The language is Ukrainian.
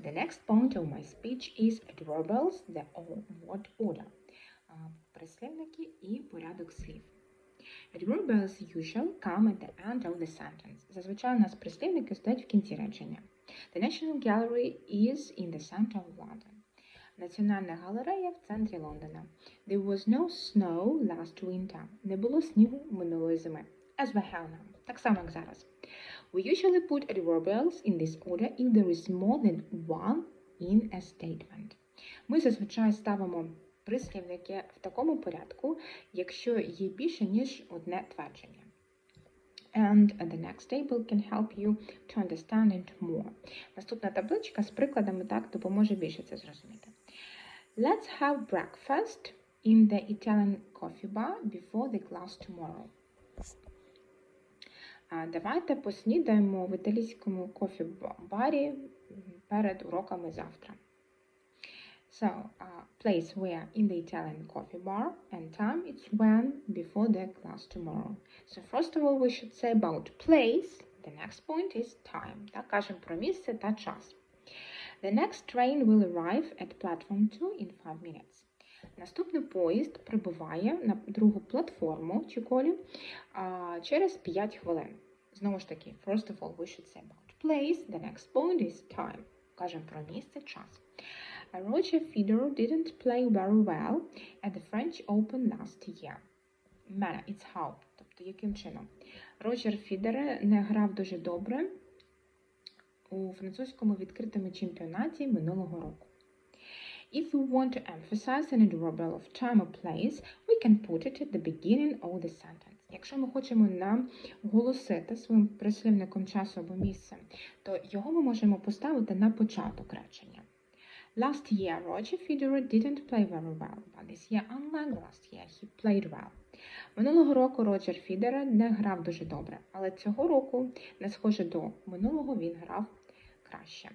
The next point of my speech is adverbials, the what order. А, Прислівники і порядок слів. Adverbials usually come at the end of the sentence. Зазвичай у нас прислівники стоять в кінці речення. The National Gallery is in the center of London. Національна галерея в центрі Лондона. There was no snow last winter. Не було снігу минулої зими. As now. Так само, як зараз. We usually put adverbials in this order if there is more than one in a statement. Ми зазвичай ставимо прислівники в такому порядку, якщо є більше, ніж одне твердження. And the next table can help you to understand it more. Наступна табличка з прикладами так допоможе більше це зрозуміти. Let's have breakfast in the Italian coffee bar before the class tomorrow. А Давайте поснідаємо в італійському кофі-барі перед уроками завтра. So, uh, place where in the Italian coffee bar and time it's when before the class tomorrow. So first of all we should say about place. The next point is time. Так кажемо про місце та час. The next train will arrive at platform 2 in 5 minutes. Наступний поїзд прибуває на другу платформу чи через 5 хвилин. Знову ж таки, first of all, we should say about place. The next point is time. Кажемо про місце, час. Roger Federer didn't play very well at the French Open last year. Manner, it's how. Тобто, яким чином? Роджер Фідер не грав дуже добре у французькому відкритому чемпіонаті минулого року. If we want to emphasize an adverbial of time or place, we can put it at the beginning of the sentence. Якщо ми хочемо наголосити своїм прислівником часу або місцем, то його ми можемо поставити на початок речення. Last year, Roger Federer didn't play very well, but this year, unlike last year, he played well. Минулого року Роджер Фідерер не грав дуже добре, але цього року, не схоже до минулого, він грав краще.